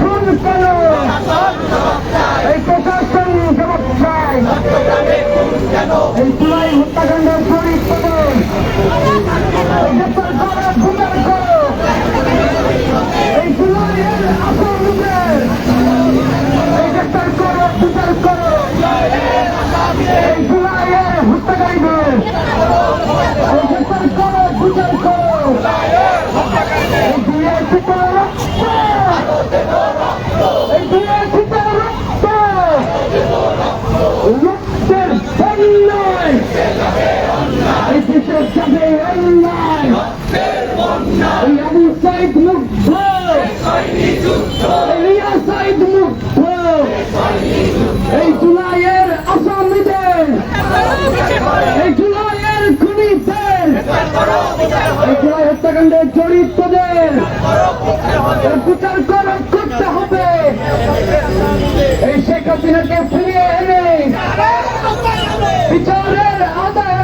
খুন কেন এই প্রশাসন জবাব চাই এই জুলাই হত্যাকাণ্ডের শরীর করো এই দেশে যাবে অন্যায় এই আবু সাইদ মুগ্ধ রিয়া সাইদ মুগ্ধ এই জুলাইয়ের আসামিদের এই জুলাইয়ের খুনিদের এই জুলাই হত্যাকাণ্ডে জড়িতদের বিচার করা করতে হবে এই শেখ হাসিনাকে ফিরিয়ে এনে বিচারের আদায়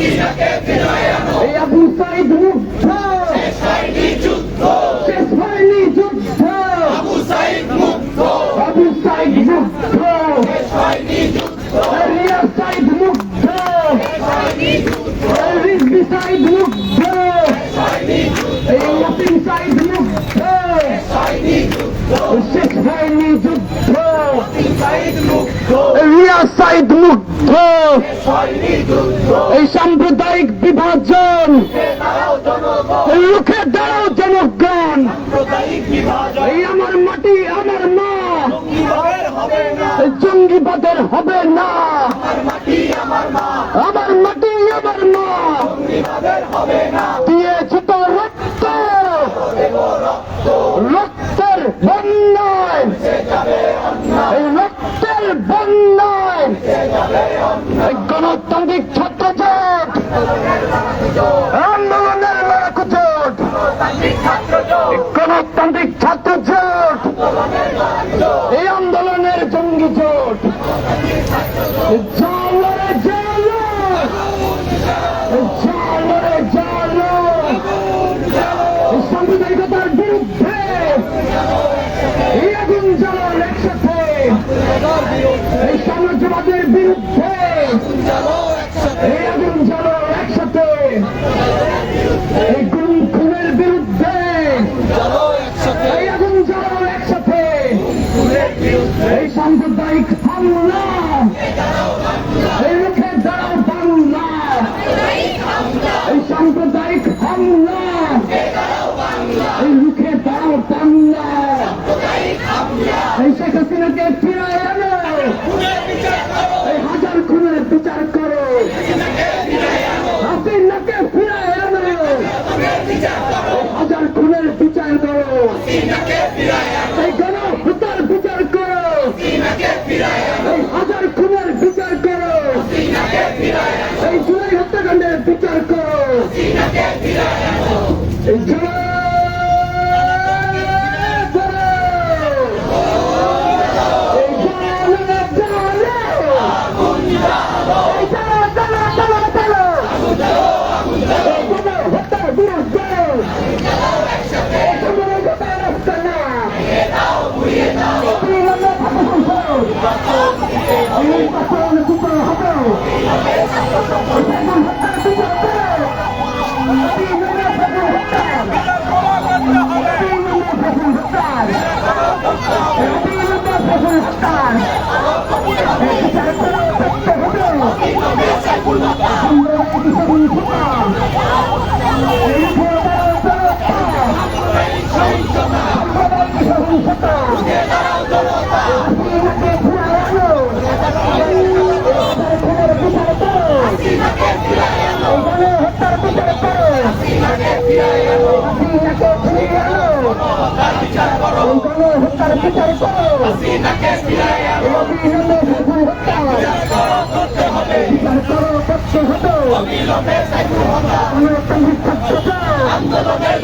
এই আবু সাইদ মুগ্ধ সাইনি যুদ্ধ শেষ হয়নি যুদ্ধ আবু সাইদ মুক্ত আবু সাইদ মুগ্ধ সাইনি যুদ্ধ রিয়া সাইদ মুগ্ধ সাইনি যুদ্ধ রিজবি সাইদ মুগ্ধ সাইনি যুদ্ধ এই ইয়াসিন সাইদ মুগ্ধ সাইনি যুদ্ধ শেষ হয়নি যুদ্ধ সাইদ মুক্ত রিয়া সাইদ মুগ্ধ সাইনি যুদ্ধ এই সাম্প্রদায়িক বিভাজন। রুখে দাঁড়াও জনগণ। এই আমার মাটি, আমার মা। জঙ্গিবাদের হবে না। আমার মাটি আমার মা আমার মাটি আমার মা কীভাবে হবে না দিয়েছে তো রক্ত রক্তের বন্যায় এই রক্তের বন্যায় এই গণতান্ত্রিক ছাত্র জোট আন্দোলনের লড়াকু জোট! গণতান্ত্রিক ছাত্র জোট এই আন্দোলনের জঙ্গি জোট এই সাম্প্রদায়িক হামলা এই মুখে দাঁড়াও বাংলা এই সাম্প্রদায়িক হামলা এই মুখে দাঁড়াও বাংলা এই শেখ হাসিনাকে ফিরায় আনো। এই হাজার খুনের বিচার করো। হাসিনাকে ফিরায় আনো। হাজার খুনের বিচার করো এই গণ হত্যার বিচার করো এই হাজার খুনের বিচার করো এই জুলাই হত্যাকাণ্ডের বিচার করো এই বিচার করো হত্যার বিচার করো করতে হতো আন্দোলনের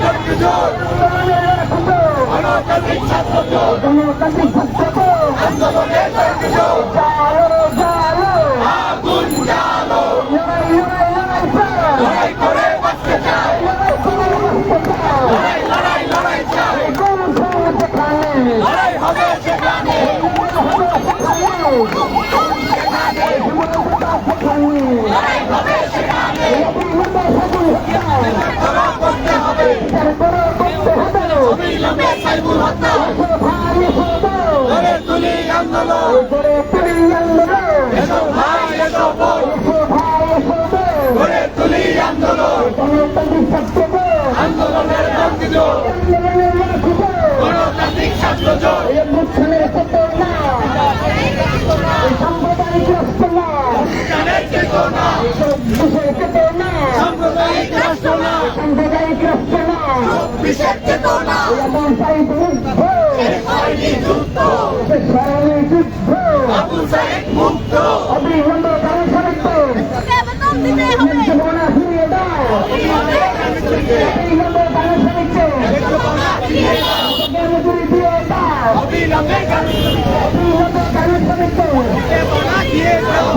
গণতান্ত্রিক ছাত্র আন্দোলনের জালো জালো আগুন জ্বালো লড়াই করে বাঁচতে চাই লড়াই লড়াই চাই লড়াই হবে সেখানে লড়াই হবে সেখানে করো করতে হবে অবিলম্বে সাইফুল হত্যা তুলি আন্দোলন এসো ভাই, এসো বোন। তুলি আন্দোলন আন্দোলনের জন্য জোর গণতান্ত্রিক ছাত্র সাম্প্রদায়িক রাষ্ট্র না। সাম্প্রদায়িক রাষ্ট্র না। সাম্প্রদায়িক রাষ্ট্র বিশেষ চেতনা আবু সাইদ মুক্ত বেতন দিতে হবে জীবনা ফিরিয়ে দাও অবিলম্বে গণস্বামিত্ব মজুরি